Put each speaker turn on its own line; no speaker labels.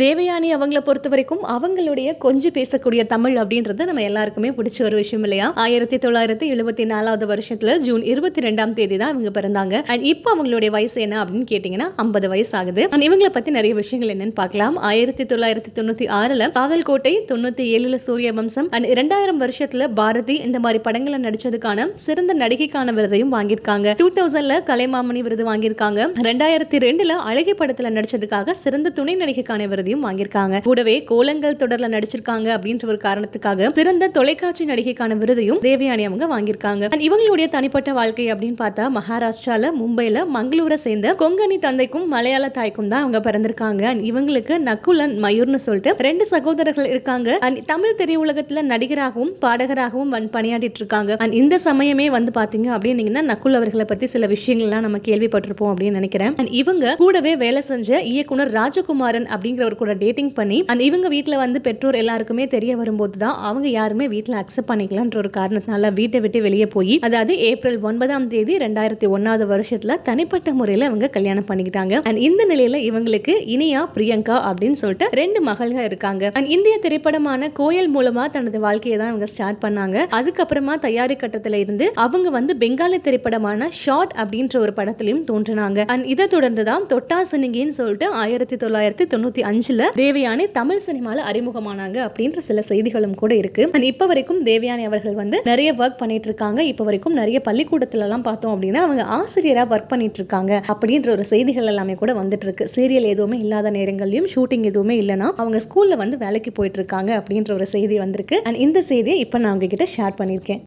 தேவயானி அவங்கள பொறுத்த வரைக்கும் அவங்களுடைய கொஞ்சம் பேசக்கூடிய தமிழ் அப்படின்றது நம்ம எல்லாருக்குமே பிடிச்ச ஒரு விஷயம் இல்லையா? ஆயிரத்தி தொள்ளாயிரத்தி எழுபத்தி நாலாவது வருஷத்துல ஜூன் இருபத்தி ரெண்டாம் தேதி தான் இவங்க பிறந்தாங்க. அண்ட் இப்போ அவங்களுடைய வயசு என்ன அப்படின்னு கேட்டீங்கன்னா ஐம்பது வயசு ஆகுது அண்ட் இவங்களை பத்தி நிறைய விஷயங்கள் என்னன்னு பார்க்கலாம். ஆயிரத்தி தொள்ளாயிரத்தி தொண்ணூத்தி ஆறுல காதல்கோட்டை தொண்ணூத்தி ஏழுல சூரிய வம்சம் அண்ட் இரண்டாயிரம் வருஷத்துல பாரதி இந்த மாதிரி படங்களை நடிச்சதுக்கான சிறந்த நடிகைக்கான விருதையும் வாங்கியிருக்காங்க. டூ தௌசண்ட்ல கலைமாமணி விருது வாங்கியிருக்காங்க. ரெண்டாயிரத்தி ரெண்டுல அழகி படத்துல நடிச்சதுக்காக சிறந்த துணை நடிகைக்கான விருது விருதையும் வாங்கியிருக்காங்க. கூடவே கோலங்கள் தொடர்ல நடிச்சிருக்காங்க அப்படின்ற ஒரு காரணத்துக்காக சிறந்த தொலைக்காட்சி நடிகைக்கான விருதையும் தேவயானி அவங்க வாங்கியிருக்காங்க. இவங்களுடைய தனிப்பட்ட வாழ்க்கை அப்படின்னு பார்த்தா மகாராஷ்டிரால மும்பைல மங்களூரை சேர்ந்த கொங்கணி தந்தைக்கும் மலையாள தாய்க்கும் தான் அவங்க பிறந்திருக்காங்க. இவங்களுக்கு நக்குலன் மயூர்னு சொல்லிட்டு ரெண்டு சகோதரர்கள் இருக்காங்க. தமிழ் திரையுலகத்துல நடிகராகவும் பாடகராகவும் வந்து பணியாற்றிட்டு இருக்காங்க And இந்த சமயமே வந்து பாத்தீங்க அப்படின்னீங்கன்னா நக்குல் அவர்களை பத்தி சில விஷயங்கள்லாம் நம்ம கேள்விப்பட்டிருப்போம் அப்படின்னு நினைக்கிறேன். And இவங்க கூடவே வேலை செஞ்ச இயக்குனர் ராஜகுமாரன் அப்படிங்கிற ஒரு கூட டேட்டிங் பண்ணி அண்ட் இவங்க வீட்டில் வந்து பெற்றோர் எல்லாருக்குமே தெரிய வரும்போது தான் அவங்க யாருமே வீட்டில் அக்செப்ட் பண்ணிக்கலான்ற ஒரு காரணத்தினால வீட்டை விட்டு வெளியே போய் அதாவது ஏப்ரல் ஒன்பதாம் தேதி ரெண்டாயிரத்தி ஒன்னாவது வருஷத்துல தனிப்பட்ட முறையில் இவங்க கல்யாணம் பண்ணிக்கிட்டாங்க. அண்ட் இந்த நிலையில இவங்களுக்கு இனியா பிரியங்கா அப்படின்னு சொல்லிட்டு ரெண்டு மகள்கள் இருக்காங்க. அண்ட் இந்திய திரைப்படமான கோயல் மூலமா தனது வாழ்க்கையை தான் இவங்க ஸ்டார்ட் பண்ணாங்க. அதுக்கப்புறமா தயாரி கட்டத்துல இருந்து அவங்க வந்து பெங்காலி திரைப்படமான ஷார்ட் அப்படின்ற ஒரு படத்திலையும் தோன்றினாங்க. அண்ட் இதை தொடர்ந்து தான் தொட்டா சினிங்கின்னு சொல்லிட்டு ஆயிரத்தி தொள்ளாயிரத்தி தொண்ணூத்தி அஞ்சுல தேவயானி தமிழ் சினிமால அறிமுகமானாங்க அப்படின்ற சில செய்திகளும் கூட இருக்கு. அண்ட் இப்போ வரைக்கும் தேவயானி அவர்கள் வந்து நிறைய ஒர்க் பண்ணிட்டு இருக்காங்க இப்போ வரைக்கும் நிறைய பள்ளிக்கூடத்துல எல்லாம் பார்த்தோம் அப்படின்னா அவங்க ஆசிரியரா ஒர்க் பண்ணிட்டு இருக்காங்க அப்படின்ற ஒரு செய்திகள் எல்லாமே கூட வந்துட்டு இருக்கு சீரியல் எதுவுமே இல்லாத நேரங்கள்லயும் ஷூட்டிங் எதுவுமே இல்லைன்னா அவங்க ஸ்கூல்ல வந்து வேலைக்கு போயிட்டு இருக்காங்க அப்படின்ற ஒரு செய்தி வந்திருக்கு. அண்ட் இந்த செய்தியை இப்போ நான் உங்ககிட்ட ஷேர் பண்ணியிருக்கேன்.